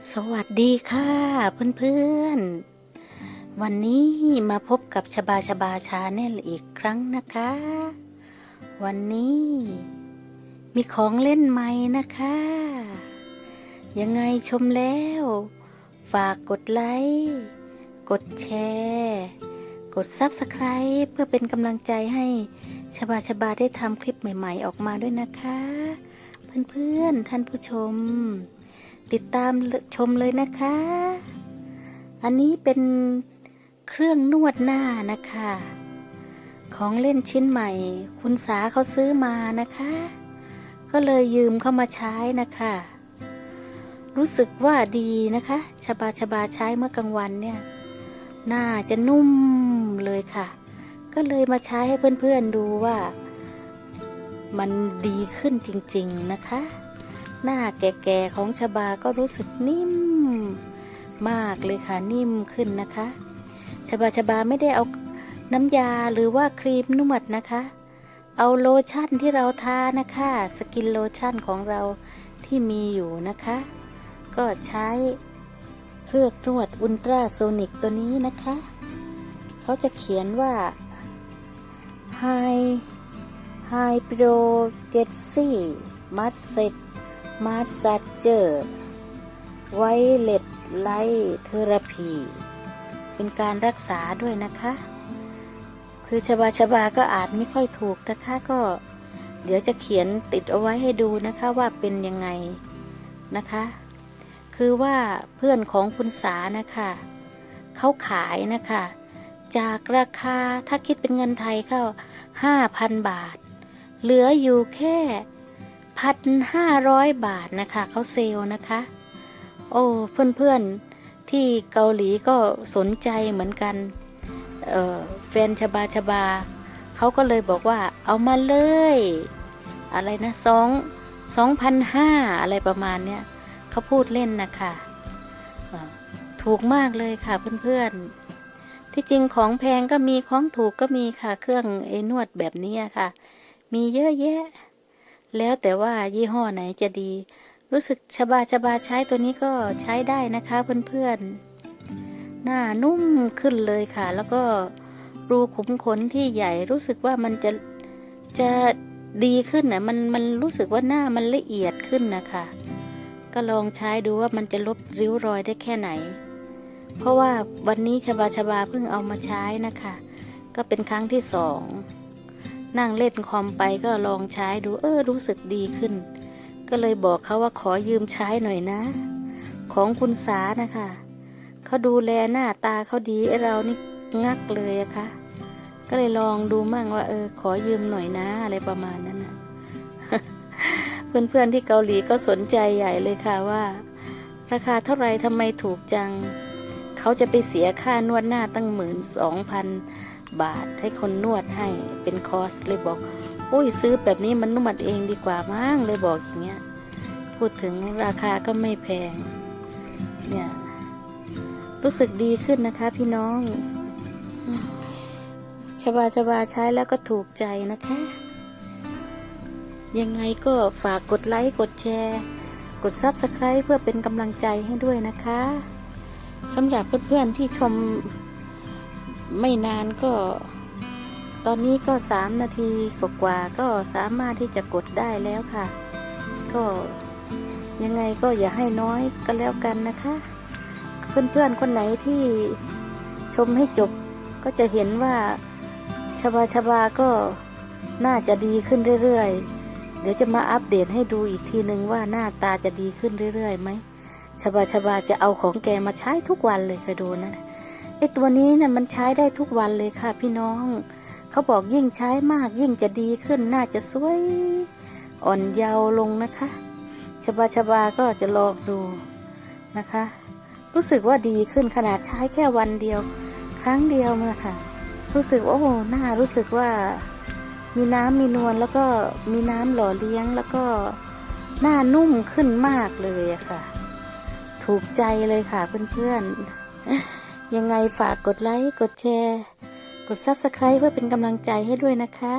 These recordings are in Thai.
สวัสดีค่ะเพื่อนๆ วันนี้มาพบกับชบาชบาชาแนลอีกครั้งนะคะ วันนี้มีของเล่นใหม่นะคะ ยังไงชมแล้ว ฝากกดไลค์ กดแชร์ กด Subscribe เพื่อเป็นกำลังใจให้ชบาชบาได้ทำคลิปใหม่ ๆ ออกมาด้วยนะคะ เพื่อนๆ ท่านผู้ชม ติดตามชมเลยนะคะ อันนี้เป็นเครื่องนวดหน้านะคะ ของเล่นชิ้นใหม่ คุณสาเขาซื้อมานะคะ ก็เลยยืมเข้ามาใช้นะคะ รู้สึกว่าดีนะคะชบาชบาใช้เมื่อกลางวันเนี่ย หน้าจะนุ่มเลยค่ะ ก็เลยมาใช้ให้เพื่อนๆดูว่า มันดีขึ้นจริง ๆ นะคะ หน้าแก่ๆของชบาก็รู้สึกนิ่ม มากเลยค่ะนิ่มขึ้นนะคะ ชบาชบาไม่ได้เอาน้ำยาหรือว่าครีมนวดนะคะ เอาโลชั่นที่เราทานะคะ สกินโลชั่นของเราที่มีอยู่นะคะ ก็ใช้เครื่องนวดอุลตราโซนิกตัวนี้นะคะ เขาจะเขียนว่า High High Pro Jetsy Massage มาสซเจอร์ไวเลตไลท์เทอราพี เป็นการรักษาด้วยนะคะ คือชบาชบาก็อาจไม่ค่อยถูกนะคะก็ เดี๋ยวจะเขียนติดเอาไว้ให้ดูนะคะว่าเป็นยังไงนะคะ คือว่าเพื่อนของคุณสานะคะเขาขายนะคะ จากราคาถ้าคิดเป็นเงินไทยก็5,000 บาท เหลืออยู่แค่ พันห้าร้อยบาทนะคะเขาเซลนะคะ โอ้เพื่อนๆที่เกาหลีก็สนใจเหมือนกันแฟนชบาชบา เขาก็เลยบอกว่าเอามาเลย อะไรนะสองสองพันห้าอะไรประมาณเนี้ยเขาพูดเล่นนะคะถูกมากเลยค่ะเพื่อนๆ ที่จริงของแพงก็มีของถูกก็มีค่ะเครื่องไอ้นวดแบบนี้ค่ะ มีเยอะแยะ แล้วแต่ว่ายี่ห้อไหนจะดี รู้สึกชบาชบาใช้ตัวนี้ก็ใช้ได้นะคะเพื่อนๆ หน้านุ่มขึ้นเลยค่ะ แล้วก็รูขุมขนที่ใหญ่รู้สึกว่ามันจะจะดีขึ้นนะมันมันรู้สึกว่าหน้ามันละเอียดขึ้นนะคะ ก็ลองใช้ดูว่ามันจะลบริ้วรอยได้แค่ไหน เพราะว่าวันนี้ชบาชบาเพิ่งเอามาใช้นะคะ ก็เป็นครั้งที่สอง นั่งเล่นคอมไปก็ลองใช้ดูเออรู้สึกดีขึ้น ก็เลยบอกเขาว่าขอยืมใช้หน่อยนะ ของคุณสานะคะเขาดูแลหน้าตาเขาดีเรานี่งักเลยอะคะก็เลยลองดูมั่งว่า เออ ขอยืมหน่อยนะอะไรประมาณนั้นนะเพื่อนๆที่เกาหลีก็สนใจใหญ่เลยค่ะว่า ราคาเท่าไหรทำไมถูกจัง เขาจะไปเสียค่านวดหน้าตั้งหมื่นสองพัน บาทให้คนนวดให้เป็นคอร์สเลยบอกโอ้ยซื้อแบบนี้มันนวดเองดีกว่ามั้งเลยบอกอย่างเงี้ย พูดถึงราคาก็ไม่แพง เนี่ย รู้สึกดีขึ้นนะคะพี่น้องชบาชบาใช้แล้วก็ถูกใจนะคะ ยังไงก็ฝากกดไลค์กดแชร์ กด Subscribe เพื่อเป็นกำลังใจให้ด้วยนะคะสำหรับเพื่อนๆที่ชม ไม่นานก็ ตอนนี้ก็สามนาทีกว่าก็สามารถที่จะกดได้แล้วค่ะ ก็ยังไงก็อย่าให้น้อยก็แล้วกันนะคะ เพื่อนๆคนไหนที่ชมให้จบก็จะเห็นว่าชบาชบาก็น่าจะดีขึ้นเรื่อยๆ เดี๋ยวจะมาอัปเดตให้ดูอีกทีหนึ่งว่าหน้าตาจะดีขึ้นเรื่อยๆไหมชบาชบาจะเอาของแกมาใช้ทุกวันเลยเคยดูนะ อตัวนี้เนี่ยมันใช้ได้ทุกวันเลยค่ะพี่น้อง เขาบอกยิ่งใช้มากยิ่งจะดีขึ้นน่าจะสวย อ่อนเยาว์ลงนะคะชบาชบาก็จะลองดูนะคะ รู้สึกว่าดีขึ้นขนาดใช้แค่วันเดียว ครั้งเดียวนะคะรู้สึกว่าโอ้หน้ารู้สึกว่ามีน้ำมีนวลแล้วก็มีน้ำหล่อเลี้ยงแล้วก็หน้านุ่มขึ้นมากเลยอะค่ะ ถูกใจเลยค่ะเพื่อนๆ ยังไงฝากกดไลค์ กดแชร์ กด Subscribe เพื่อเป็นกำลังใจให้ด้วยนะคะ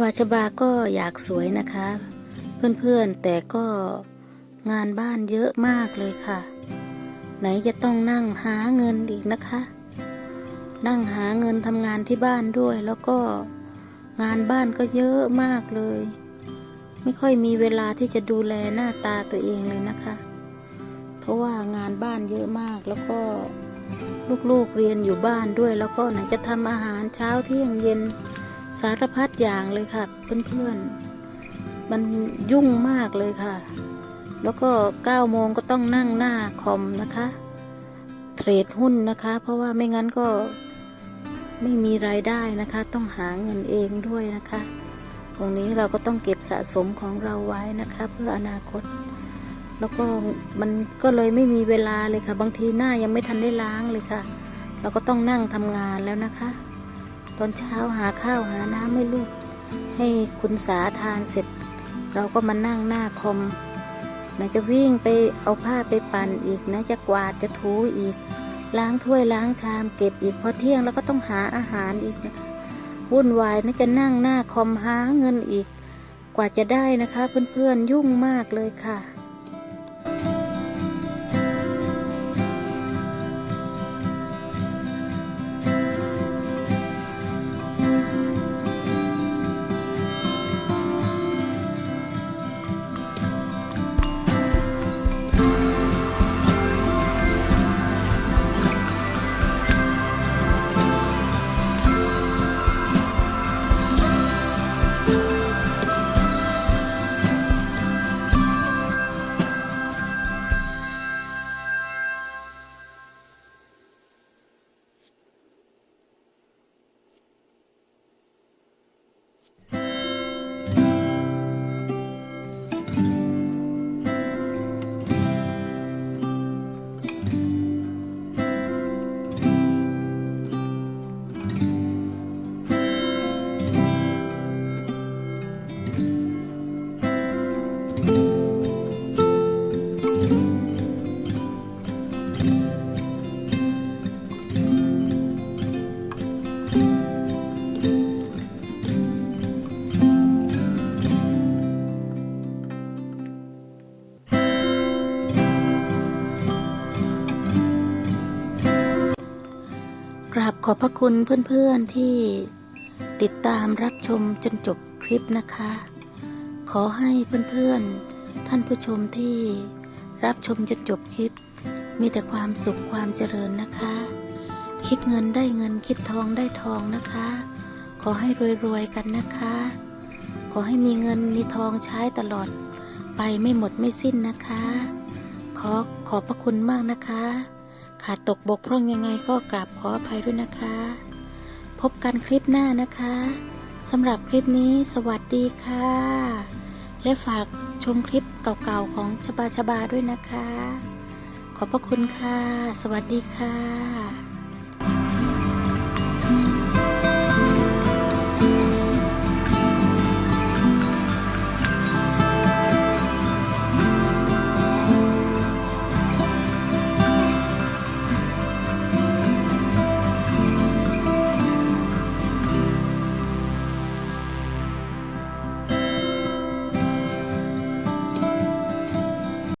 บาชบาก็อยากสวยนะคะ เพื่อนๆแต่ก็งานบ้านเยอะมากเลยค่ะ ไหนจะต้องนั่งหาเงินอีกนะคะ นั่งหาเงินทำงานที่บ้านด้วย แล้วก็งานบ้านก็เยอะมากเลย ไม่ค่อยมีเวลาที่จะดูแลหน้าตาตัวเองเลยนะคะ เพราะว่างานบ้านเยอะมากแล้วก็ลูกๆเรียนอยู่บ้านด้วย แล้วก็ไหนจะทำอาหารเช้าเที่ยงเย็น สารพัดอย่างเลยค่ะ เพื่อนๆ มันยุ่งมากเลยค่ะ แล้วก็9โมงก็ต้องนั่งหน้าคอมนะคะ เทรดหุ้นนะคะ เพราะว่าไม่งั้นก็ไม่มีรายได้นะคะ ต้องหาเงินเองด้วยนะคะ ตรงนี้เราก็ต้องเก็บสะสมของเราไว้นะคะ เพื่ออนาคต แล้วก็มันก็เลยไม่มีเวลาเลยค่ะ บางทีหน้ายังไม่ทันได้ล้างเลยค่ะ เราก็ต้องนั่งทำงานแล้วนะคะ อนเช้าหาข้าวหาน้ำให้ลูก ให้คุณสาทานเสร็จ เราก็มานั่งหน้าคอมไหนจะวิ่งไปเอาผ้าไปปั่นอีกไหนจะกวาดจะถูอีก ล้างถ้วยล้างชามเก็บอีกพอเที่ยงแล้วก็ต้องหาอาหารอีกนะวุ่นวายนะจะนั่งหน้าคอมหาเงินอีก กว่าจะได้นะคะ เพื่อนๆยุ่งมากเลยค่ะ อบพระคุณเพื่อนๆที่ติดตามรับชมจนจบคลิปนะคะ ขอให้เพื่อนๆ ท่านผู้ชมที่รับชมจนจบคลิป มีแต่ความสุขความเจริญนะคะ คิดเงินได้เงินคิดทองได้ทองนะคะ ขอให้รวยๆกันนะคะ ขอให้มีเงินมีทองใช้ตลอดไปไม่หมดไม่สิ้นนะคะ ขอขอบพระคุณมากนะคะ ขาดตกบกพร่องยังไงก็กราบขออภัยด้วยนะคะ พบกันคลิปหน้านะคะสำหรับคลิปนี้สวัสดีค่ะ และฝากชมคลิปเก่าๆของชบาชบาด้วยนะคะ ขอบพระคุณค่ะ สวัสดีค่ะ